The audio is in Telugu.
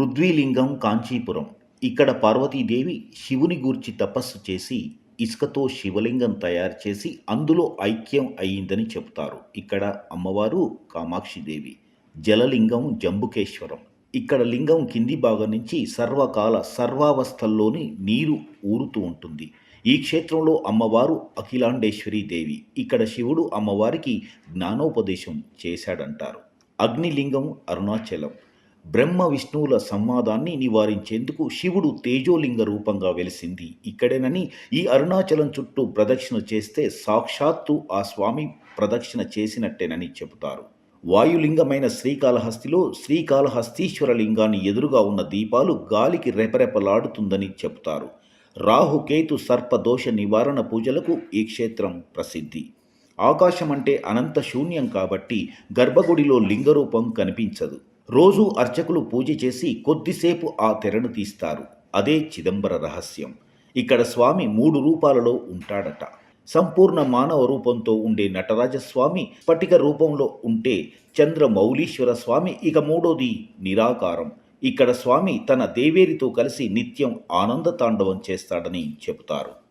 పృథ్వీలింగం కాంచీపురం. ఇక్కడ పార్వతీదేవి శివుని గూర్చి తపస్సు చేసి ఇసుకతో శివలింగం తయారు చేసి అందులో ఐక్యం అయ్యిందని చెబుతారు. ఇక్కడ అమ్మవారు కామాక్షిదేవి. జలలింగం జంబుకేశ్వరం. ఇక్కడ లింగం కింది భాగం నుంచి సర్వకాల సర్వావస్థల్లోని నీరు ఊరుతూ ఉంటుంది. ఈ క్షేత్రంలో అమ్మవారు అఖిలాండేశ్వరి దేవి. ఇక్కడ శివుడు అమ్మవారికి జ్ఞానోపదేశం చేశాడంటారు. అగ్నిలింగం అరుణాచలం. బ్రహ్మ విష్ణువుల సంవాదాన్ని నివారించేందుకు శివుడు తేజోలింగ రూపంగా వెలిసింది. ఇక్కడేనని ఈ అరుణాచలం చుట్టూ ప్రదక్షిణ చేస్తే సాక్షాత్తు ఆ స్వామి ప్రదక్షిణ చేసినట్టేనని చెబుతారు. వాయులింగమైన శ్రీకాళహస్తిలో శ్రీకాళహస్తీశ్వర లింగాన్ని ఎదురుగా ఉన్న దీపాలు గాలికి రెపరెపలాడుతుందని చెబుతారు. రాహుకేతు సర్పదోష నివారణ పూజలకు ఈ క్షేత్రం ప్రసిద్ధి. ఆకాశం అంటే అనంత శూన్యం కాబట్టి గర్భగుడిలో లింగరూపం కనిపించదు. రోజు అర్చకులు పూజ చేసి కొద్దిసేపు ఆ తెరను తీస్తారు. అదే చిదంబర రహస్యం. ఇక్కడ స్వామి మూడు రూపాలలో ఉంటాడట. సంపూర్ణ మానవ రూపంతో ఉండే నటరాజస్వామి స్ఫటిక రూపంలో ఉంటే చంద్రమౌళీశ్వర స్వామి ఇక మూడోది నిరాకారం. ఇక్కడ స్వామి తన దేవేరితో కలిసి నిత్యం ఆనంద తాండవం చేస్తాడని చెబుతారు.